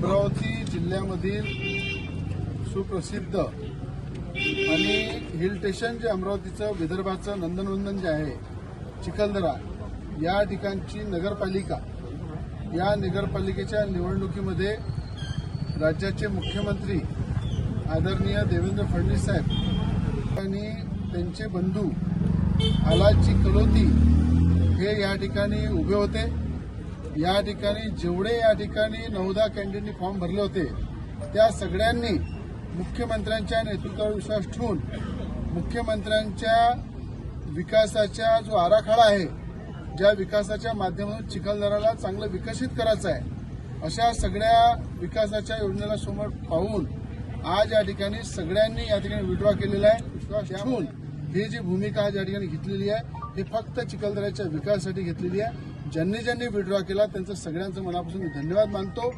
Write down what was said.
अमरावती जिल्ह्यामधील सुप्रसिद्ध आणि हिल स्टेशन जे अमरावतीचं विदर्भाचं नंदनवंदन जे आहे चिखलदरा या ठिकाणची नगरपालिका या नगरपालिकेच्या निवडणुकीमध्ये राज्याचे मुख्यमंत्री आदरणीय देवेंद्र फडणवीस साहेब आणि त्यांचे बंधू आलाची कलोती हे या ठिकाणी उभे होते. या ठिकाणी जेवढे या ठिकाणी नऊदा कॅन्डिडेटनी फॉर्म भरले होते त्या सगळ्यांनी मुख्यमंत्र्यांच्या नेतृत्वावर विश्वास ठेवून मुख्यमंत्र्यांच्या विकासाचा जो आराखडा आहे ज्या विकासाच्या माध्यमातून चिखलदराला चांगलं विकसित करायचं आहे अशा सगळ्या विकासाच्या योजनेला समोर पाहून आज या ठिकाणी सगळ्यांनी या ठिकाणी विड्रॉ केलेला आहे. विश्वास ठेवून ही जी भूमिका आज या ठिकाणी घेतलेली आहे ही फक्त चिखलदऱ्याच्या विकासासाठी घेतलेली आहे. ज्यांनी ज्यांनी विड्रॉ केला त्यांचं सगळ्यांचं मनापासून मी धन्यवाद मानतो.